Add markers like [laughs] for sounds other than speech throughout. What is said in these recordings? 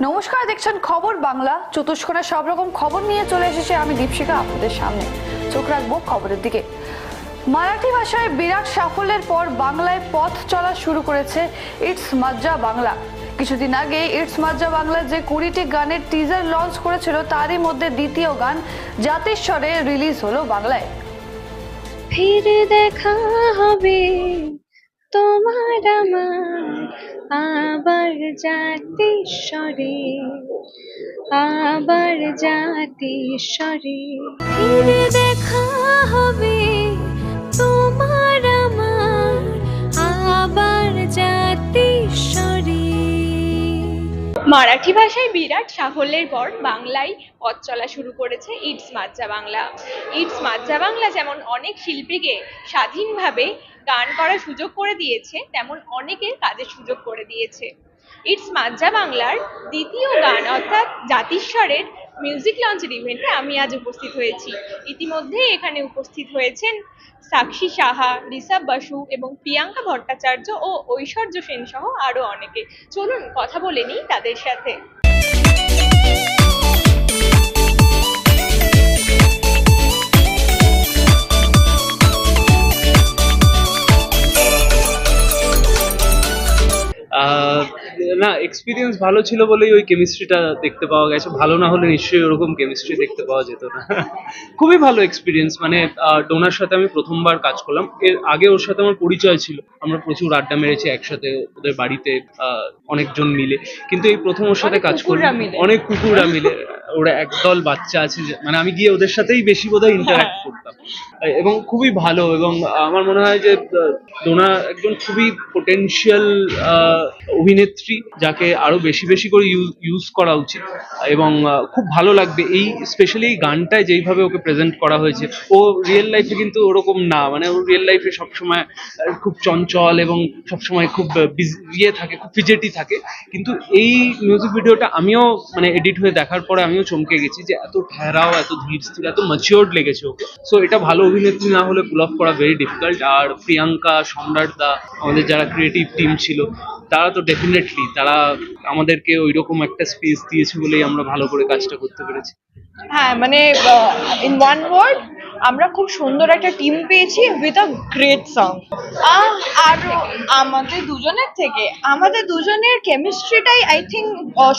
দেখছেন খবর বাংলা। চতুষ্কোণে সব রকম খবর নিয়ে চলে এসেছে আমি দীপশিকা আপনাদের সামনে। চোখ রাখব খবরের দিকে। মারাঠি ভাষায় বিরাট সাফল্যের পর বাংলায় পথ চলা শুরু করেছে ইটস মাজ্জা বাংলা। কিছুদিন আগে ইটস মাজ্জা বাংলা যে কুড়িটি গানের টিজার লঞ্চ করেছিল, তারই মধ্যে দ্বিতীয় গান জাতিস্বরে রিলিজ হলো বাংলায়। ফিরে দেখা হবে তোমার আমার আবার জাতিস্বরে আবার জাতিস্বরে ফির দেখা হবে তোমার আমার, আবার জাতিস্বরে মারাঠি ভাষায় বিরাট সাফল্যের পর বাংলায় পথ চলা শুরু করেছে ইটস মাজ্জা বাংলা। ইটস মাজ্জা বাংলা যেমন অনেক শিল্পীকে স্বাধীনভাবে গান করার সুযোগ করে দিয়েছে, তেমন অনেকের কাজের সুযোগ করে দিয়েছে। ইটস মাজ্জা বাংলার দ্বিতীয় গান, অর্থাৎ জাতিস্বরের মিউজিক লঞ্চের ইভেন্টে আমি আজ উপস্থিত হয়েছি। ইতিমধ্যে এখানে উপস্থিত হয়েছেন সাক্ষী সাহা ঋষভ বসু এবং প্রিয়াঙ্কা ভট্টাচার্য ও ঐশ্বর্য সেন সহ আরও অনেকে। চলুন, কথা বলে নিই তাদের সাথে। না এক্সপিরিয়েন্স ভালো ছিল বলেই ওই কেমিস্ট্রিটা দেখতে পাওয়া গেছে। ভালো না হলে নিশ্চয়ই ওরকম কেমিস্ট্রি দেখতে পাওয়া যেত না। [laughs] খুবই ভালো এক্সপিরিয়েন্স মানে ডোনার সাথে আমি প্রথমবার কাজ করলাম। এর আগে ওর সাথে আমার পরিচয় ছিল। আমরা প্রচুর আড্ডা মেরেছি একসাথে ওদের বাড়িতে আহ, অনেকজন মিলে। কিন্তু এই প্রথম ওর সাথে কাজ করলাম। অনেক কুকুররা মিলে। ওরা একদল বাচ্চা আছে মানে আমি গিয়ে ওদের সাথেই বেশি বোধহয় ইন্টারাক্ট হ্যাঁ। করতাম এবং খুবই ভালো এবং আমার মনে হয় যে ডোনা একজন খুবই পোটেনশিয়াল অভিনেত্রী যাকে আরও বেশি বেশি করে ইউজ করা উচিত। এবং খুব ভালো লাগবে এই স্পেশালি এই গানটায় যেইভাবে ওকে প্রেজেন্ট করা হয়েছে। ও রিয়েল লাইফে কিন্তু ওরকম না। মানে ও রিয়েল লাইফে সবসময় খুব চঞ্চল এবং সবসময় খুব ইয়ে থাকে, খুব ফিজেটি থাকে। কিন্তু এই মিউজিক ভিডিওটা আমিও মানে এডিট হয়ে দেখার পরে আমিও চমকে গেছি যে, এত ঠেরাও, এত ধীর স্থির, এত ম্যাচিওর্ড লেগেছে ওকে। সো এটা ভালো অভিনেত্রী না হলে পুল অফ করা ভেরি ডিফিকাল্ট আর প্রিয়াঙ্কা সম্রাট দা আমাদের যারা ক্রিয়েটিভ টিম ছিল, তারা তো ডেফিনেটলি তারা আমাদেরকে ওই রকম একটা স্পেস দিয়েছে বলেই আমরা ভালো করে কাজটা করতে পেরেছি। হ্যাঁ মানে ইন ওয়ান ওয়ার্ড আমরা খুব সুন্দর একটা টিম পেয়েছি উইথ আ গ্রেট সং আর আমাদের দুজনের থেকে আমাদের দুজনের কেমিস্ট্রিটাই আই থিঙ্ক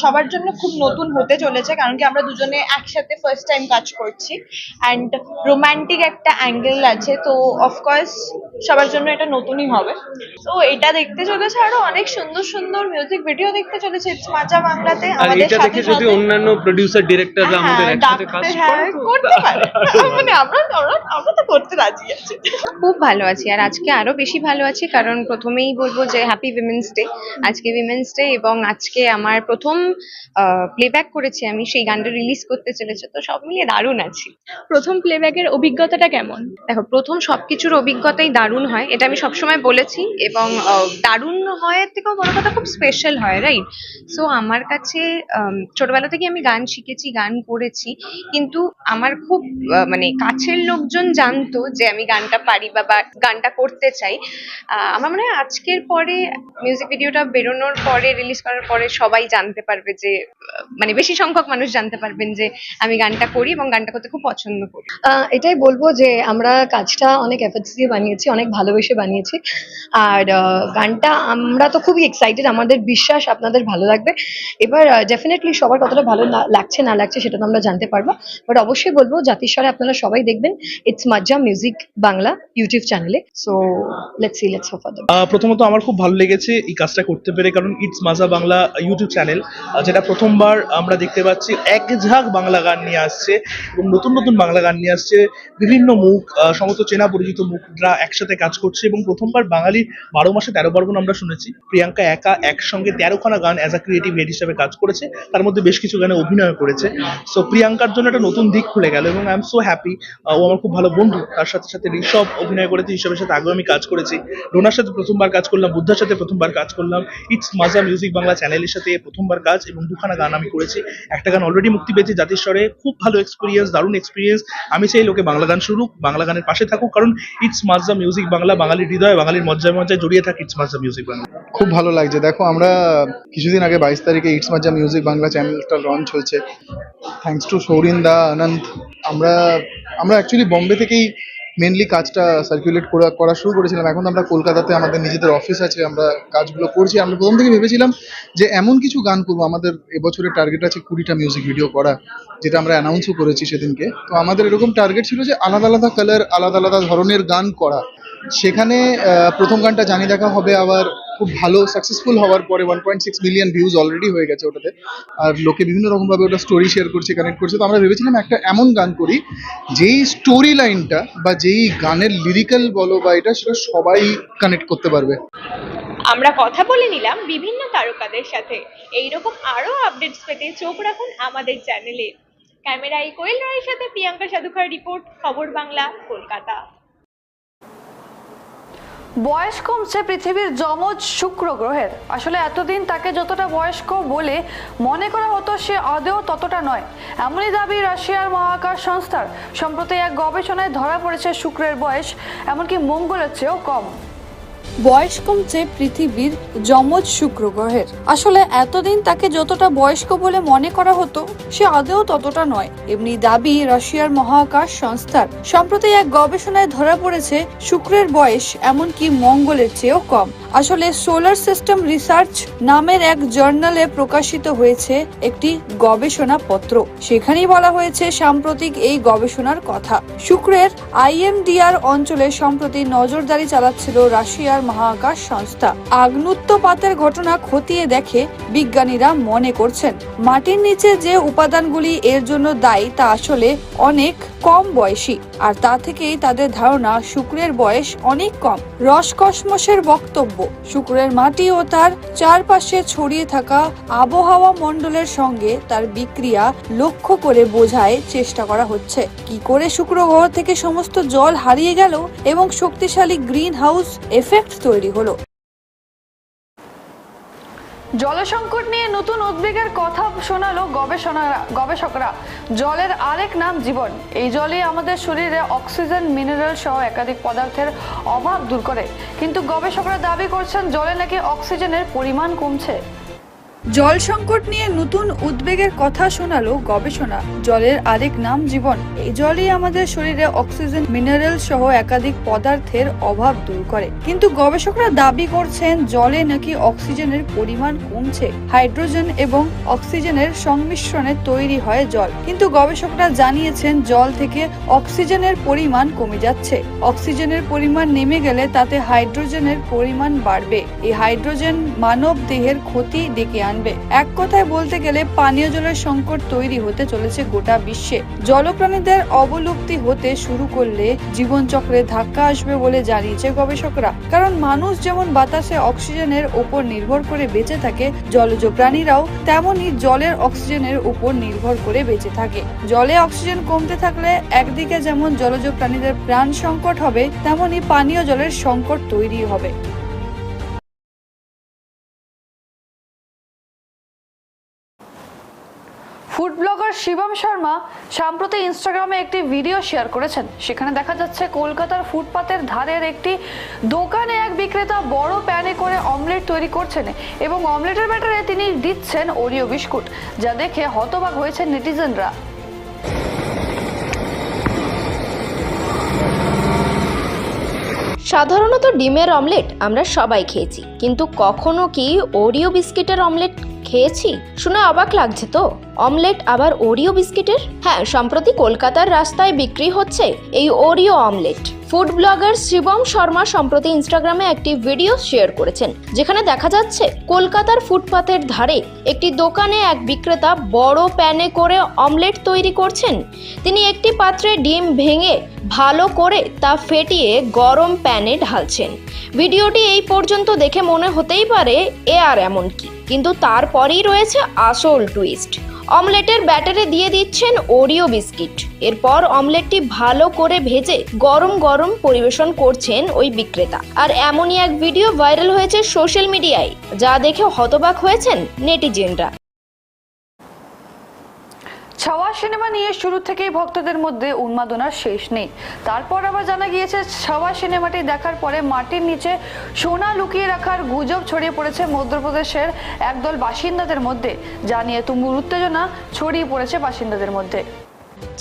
সবার জন্য খুব নতুন হতে চলেছে কারণ কি আমরা দুজনে একসাথে ফার্স্ট টাইম কাজ করছি অ্যান্ড রোমান্টিক একটা অ্যাঙ্গেল আছে তো অফকোর্স সবার জন্য এটা নতুনই হবে। তো এটা দেখতে চলেছে আরও অনেক সুন্দর সুন্দর মিউজিক ভিডিও দেখতে চলেছে ইটস মাজা বাংলাতে আমাদের সাথে যদি অন্যান্য প্রডিউসার ডিরেক্টররা আমাদের হ্যাঁ, একসাথে কাজ হ্যাঁ, করতে পারে। [laughs] মানে আমরা খুব ভালো আছি, আর আজকে আরও বেশি ভালো আছি, কারণ প্রথমেই বলব যে হ্যাপি উইমেন্স ডে আজকে উইমেন্স ডে এবং আজকে আমার প্রথম প্লেব্যাক করেছি আমি, সেই গানটা রিলিজ করতে চলেছে, তো সব মিলিয়ে দারুণ আছি। প্রথম প্লেব্যাকের অভিজ্ঞতাটা কেমন? দেখো, প্রথম সবকিছুর অভিজ্ঞতাই দারুণ হয়, এটা আমি সবসময় বলেছি, এবং দারুণ হয় থেকেও বড় কথা খুব স্পেশাল হয় রাইট সো আমার কাছে ছোটবেলা থেকে আমি গান শিখেছি, গান করেছি, কিন্তু আমার খুব মানে কাছের লোকজন জানতো যে আমি গানটা পারি বা গানটা করতে চাই। আমার মনে হয় আজকের পরে মিউজিক ভিডিওটা বেরোনোর পরে রিলিজ করার পরে সবাই জানতে পারবে যে মানে বেশি সংখ্যক মানুষ জানতে পারবেন যে আমি গানটা করি এবং গানটা করতে খুব পছন্দ করি। এটাই বলব যে আমরা কাজটা অনেক এফর্টস দিয়ে বানিয়েছি, অনেক ভালোবেসে বানিয়েছি। আর গানটা আমরা তো খুবই এক্সাইটেড আমাদের বিশ্বাস আপনাদের ভালো লাগবে। এবার ডেফিনেটলি সবার কতটা ভালো লাগছে না লাগছে সেটা তো আমরা জানতে পারব। বাট অবশ্যই বলব জাতিস্বরে আপনারা সবাই দেখবেন it's Majja music Bangla YouTube চ্যানেলে so let's see let's hope প্রথমত আমার খুব ভালো লেগেছে এই কাজটা করতে পেরে, কারণ ইটস মাজা বাংলা ইউটিউব চ্যানেল যেটা প্রথমবার আমরা দেখতে পাচ্ছি। এক ঝাঁক বাংলা গান নিয়ে আসছে এবং নতুন নতুন বাংলা গান নিয়ে আসছে। বিভিন্ন মুখ সমস্ত চেনা পরিচিত মুখরা একসাথে কাজ করছে এবং প্রথমবার বাঙালি বারো মাসে তেরো পার্বণ আমরা শুনেছি। প্রিয়াঙ্কা একা একসঙ্গে তেরোখানা গান অ্যাজ আ ক্রিয়েটিভ হেড হিসাবে কাজ করেছে। তার মধ্যে বেশ কিছু গানে অভিনয় করেছে। সো প্রিয়াঙ্কার জন্য একটা নতুন দিক খুলে গেল এবং আই এম সো হ্যাপি ও আমার খুব ভালো বন্ধু, তার সাথে সাথে ঋষভ অভিনয় করেছে, ঋষভের সাথে আগেও আমি কাজ করেছি। ডোনার সাথে প্রথমবার কাজ করলাম, বুদ্ধার সাথে প্রথমবার কাজ করলাম ইটস মাজা মিউজিক বাংলা চ্যানেলের সাথে প্রথমবার কাজ এবং দুখানা গান আমি করেছি। একটা গান অলরেডি মুক্তি পেয়েছে জাতির স্বরে খুব ভালো এক্সপিরিয়েন্স দারুণ এক্সপিরিয়েন্স আমি চাই লোকে বাংলা গান শুরুক বাংলা গানের পাশে থাকুক, কারণ ইটস মাজা মিউজিক বাংলা, বাঙালির হৃদয়, বাঙালির মজ্জায় মজ্জায় জড়িয়ে থাকে ইটস মাজা মিউজিক বাংলা। খুব ভালো লাগছে। দেখো, আমরা কিছুদিন আগে বাইশ তারিখে ইটস মাজা মিউজিক বাংলা চ্যানেলটা লঞ্চ হয়েছে। থ্যাঙ্কস টু সৌরিন দা আনন্দ আমরা আমরা অ্যাকচুয়ালি বম্বে থেকেই মেনলি কাজটা সার্কুলেট করা করা শুরু করেছিলাম। এখন আমরা কলকাতাতে আমাদের নিজেদের অফিস আছে, আমরা কাজগুলো করছি। আমরা প্রথম থেকে ভেবেছিলাম যে এমন কিছু গান করব। আমাদের এবছরের টার্গেট আছে কুড়িটা মিউজিক ভিডিও করা, যেটা আমরা অ্যানাউন্সও করেছি সেদিনকে। তো আমাদের এরকম টার্গেট ছিল যে আলাদা আলাদা কালার আলাদা আলাদা ধরনের গান করা। সেখানে প্রথম গানটা জানি দেখা হবে আবার খুব ভালো সাকসেসফুল হওয়ার পরে one point six million views already হয়ে গেছে ওটাতে। আর লোকে বিভিন্ন রকম ভাবে ওটা স্টোরি শেয়ার করছে কানেক্ট করছে। তো আমরা ভেবেছিলাম একটা এমন গান করি, যেই স্টোরি লাইনটা বা যেই গানের লিরিক্যাল বলো বা এটা, সেটা সবাই কানেক্ট করতে পারবে। আমরা কথা বলে নিলাম বিভিন্ন তারকাদের সাথে। এইরকম আরও আপডেটস পেতে চোখ রাখুন আমাদের চ্যানেলে ক্যামেরায় কোয়েল রায়ের সাথে প্রিয়াঙ্কা সাধুকার রিপোর্ট খবর বাংলা, কলকাতা। বয়স কমছে পৃথিবীর যমজ শুক্র গ্রহের। আসলে এতদিন তাকে যতটা বয়স্ক বলে মনে করা হতো সে আদেও ততটা নয়। এমনই দাবি রাশিয়ার মহাকাশ সংস্থার। সম্প্রতি এক গবেষণায় ধরা পড়েছে শুক্রের বয়স, এমনকি মঙ্গলের চেয়েও কম। বয়স কমছে পৃথিবীর যমজ শুক্র গ্রহের। আসলে এতদিন তাকে যতটা বয়স্ক বলে মনে করা হতো, সে আদৌ ততটা নয়। এমনি দাবি রাশিয়ার মহাকাশ সংস্থার। সম্প্রতি এক গবেষণায় ধরা পড়েছে, শুক্রের বয়স এমনকি মঙ্গলের চেয়েও কম। আসলে সোলার সিস্টেম রিসার্চ নামের এক জার্নালে প্রকাশিত হয়েছে একটি গবেষণা পত্র। সেখানেই বলা হয়েছে, সাম্প্রতিক এই গবেষণার কথা। শুক্রের আইএমডিআর অঞ্চলে সম্প্রতি নজরদারি চালাচ্ছিল রাশিয়ার মহাকাশ সংস্থা। আগ্নুত্তপাতের ঘটনা খতিয়ে দেখে বিজ্ঞানীরা মনে করছেন, মাটির নিচে যে উপাদানগুলি এর জন্য দায়ী তা আসলে অনেক কম বয়সী, আর তা থেকেই তাদের ধারণা শুক্রের বয়স অনেক কম। রসকসমসের বক্তব্য, শুক্রের মাটি ও তার চারপাশে ছড়িয়ে থাকা আবহাওয়া মণ্ডলের সঙ্গে তার বিক্রিয়া লক্ষ্য করে বোঝায় চেষ্টা করা হচ্ছে। কি করে শুক্র গ্রহ থেকে সমস্ত জল হারিয়ে গেল এবং শক্তিশালী গ্রিন হাউস এফেক্ট তৈরি হলো। জলসংকট নিয়ে নতুন উদ্বেগের কথা শোনালো গবেষণারা গবেষকরা। জলের আরেক নাম জীবন। এই জলই আমাদের শরীরে অক্সিজেন মিনারেল সহ একাধিক পদার্থের অভাব দূর করে। কিন্তু গবেষকরা দাবি করছেন জলে নাকি অক্সিজেনের পরিমাণ কমছে। জল সংকট নিয়ে নতুন উদ্বেগের কথা শোনালো গবেষণা। জলের আরেক নাম জীবন। এই জলই আমাদের শরীরে অক্সিজেন মিনারেল সহ একাধিক পদার্থের অভাব দূর করে। কিন্তু গবেষকরা দাবি করছেন জলে নাকি অক্সিজেনের পরিমাণ কমছে। হাইড্রোজেন এবং অক্সিজেনের সংমিশ্রণে তৈরি হয় জল। কিন্তু গবেষকরা জানিয়েছেন জল থেকে অক্সিজেনের পরিমাণ কমে যাচ্ছে। অক্সিজেনের পরিমাণ নেমে গেলে তাতে হাইড্রোজেনের পরিমাণ বাড়বে। এই হাইড্রোজেন মানব দেহের ক্ষতি ডেকে আনবে। এক কথায় বলতে গেলে পানীয় জলের সংকট তৈরি হতে চলেছে গোটা বিশ্বে। জলপ্রাণীদের অবলুপ্তি হতে শুরু করলে জীবনচক্রে ধাক্কা আসবে বলে জানিয়েছে গবেষকরা। কারণ মানুষ যেমন বাতাসে অক্সিজেনের উপর নির্ভর করে বেঁচে থাকে, জলজ প্রাণীরাও তেমনই জলের অক্সিজেনের উপর নির্ভর করে বেঁচে থাকে। জলে অক্সিজেন কমতে থাকলে একদিকে যেমন জলজ প্রাণীদের প্রাণ সংকট হবে তেমনি পানীয় জলের সংকট তৈরি হবে। ফুড ব্লগার শিবম শর্মা সম্প্রতি ইনস্টাগ্রামে একটি ভিডিও শেয়ার করেছেন। সেখানে দেখা যাচ্ছে কলকাতার ফুটপাতের ধারের একটি দোকানে এক বিক্রেতা বড় প্যানে করে অমলেট তৈরি করছেন এবং অমলেটের ব্যাটারে তিনি দিচ্ছেন ওরিও বিস্কুট, যা দেখে হতবাক হয়েছেন নেটিজেনরা। সাধারণত ডিমের অমলেট আমরা সবাই খেয়েছি, কিন্তু কখনো কি ওরিও বিস্কিটের অমলেট খেয়েছি? শুনে অবাক লাগছে তো। অমলেট আবার ওরিও বিস্কিটের? হ্যাঁ সম্প্রতি কলকাতার রাস্তায় বিক্রি হচ্ছে এই Oreo omelette. Food blogger Shivam Sharma সম্প্রতি ইনস্টাগ্রামে একটি ভিডিও শেয়ার করেছেন, যেখানে দেখা যাচ্ছে কলকাতার ফুটপাতের ধারে একটি দোকানে এক বিক্রেতা বড় প্যানে করে অমলেট তৈরি করছেন। তিনি একটি পাত্রে ডিম ভেঙে ভালো করে তা ফেটিয়ে গরম প্যানে ঢালছেন। ভিডিওটি এই পর্যন্ত দেখে মনে হতেই পারে এ আর এমন কি। কিন্তু তারপরেই রয়েছে আসল টুইস্ট অমলেটের ব্যাটারে দিয়ে দিচ্ছেন ওরিও বিস্কিট। এরপর অমলেটটি ভালো করে ভেজে গরম গরম পরিবেশন করছেন ওই বিক্রেতা। আর এমনই এক ভিডিও ভাইরাল হয়েছে সোশ্যাল মিডিয়ায় যা দেখে হতবাক হয়েছেন নেটিজেনরা। সিনেমা নিয়ে শুরু থেকেই ভক্তদের মধ্যে উন্মাদনার শেষ নেই। তারপর আবার জানা গিয়েছে ছাওয়া সিনেমাটি দেখার পরে মাটির নিচে সোনা লুকিয়ে রাখার গুজব ছড়িয়ে পড়েছে মধ্যপ্রদেশের একদল বাসিন্দাদের মধ্যে, যা নিয়ে তুমুল উত্তেজনা ছড়িয়ে পড়েছে বাসিন্দাদের মধ্যে।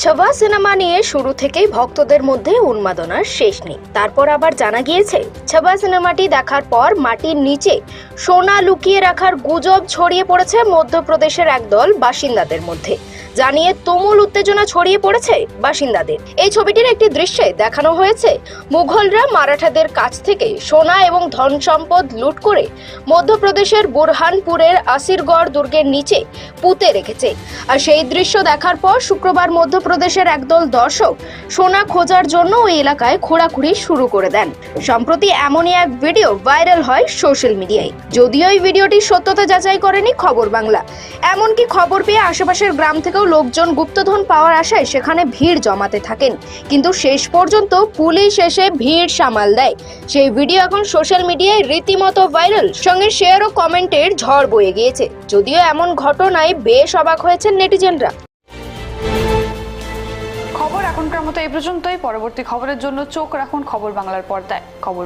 ছবা সিনেমা নিয়ে শুরু থেকেই ভক্তদের মধ্যে উন্মাদনার শেষ নেই। তারপর আবার জানা গিয়েছে ছবা সিনেমাটি দেখার পর মাটির নিচে সোনা লুকিয়ে রাখার গুজব ছড়িয়ে পড়েছে মধ্যপ্রদেশের একদল বাসিন্দাদের মধ্যে। জানিয়ে তুমুল উত্তেজনা ছড়িয়ে পড়েছে বাসিন্দাদের। এই ছবিটির একটি দৃশ্যে দেখানো হয়েছে, মুঘলরা মারাঠাদের কাছ থেকে সোনা এবং ধন সম্পদ লুট করে মধ্যপ্রদেশের বুরহানপুরের আসিরগড় দুর্গের নিচে পুঁতে রেখেছে। আর সেই দৃশ্য দেখার পর শুক্রবার মধ্যপ্রদেশের একদল দর্শক সোনা খোঁজার জন্য ওই এলাকায় খোঁড়াখুড়ি শুরু করে দেন। সম্প্রতি এমনই এক ভিডিও ভাইরাল হয় সোশ্যাল মিডিয়ায়। যদিও এই ভিডিওটি সত্যতা যাচাই করেনি খবর বাংলা। এমনকি খবর পেয়ে আশেপাশের গ্রাম থেকেও লোকজন গুপ্তধন পাওয়ার আশায় সেখানে ভিড় জমাতে থাকেন। কিন্তু শেষ পর্যন্ত পুলিশ এসে ভিড় সামাল দেয়। সেই ভিডিও এখন সোশ্যাল মিডিয়ায় রীতিমতো ভাইরাল। সঙ্গে শেয়ার ও কমেন্টের ঝড় বয়ে গিয়েছে। যদিও এমন ঘটনায় বেশ অবাক হয়েছেন নেটিজেনরা। খবর এখনকার মতো এই পর্যন্তই। পরবর্তী খবরের জন্য চোখ রাখুন খবর বাংলার পর্দায়। খবর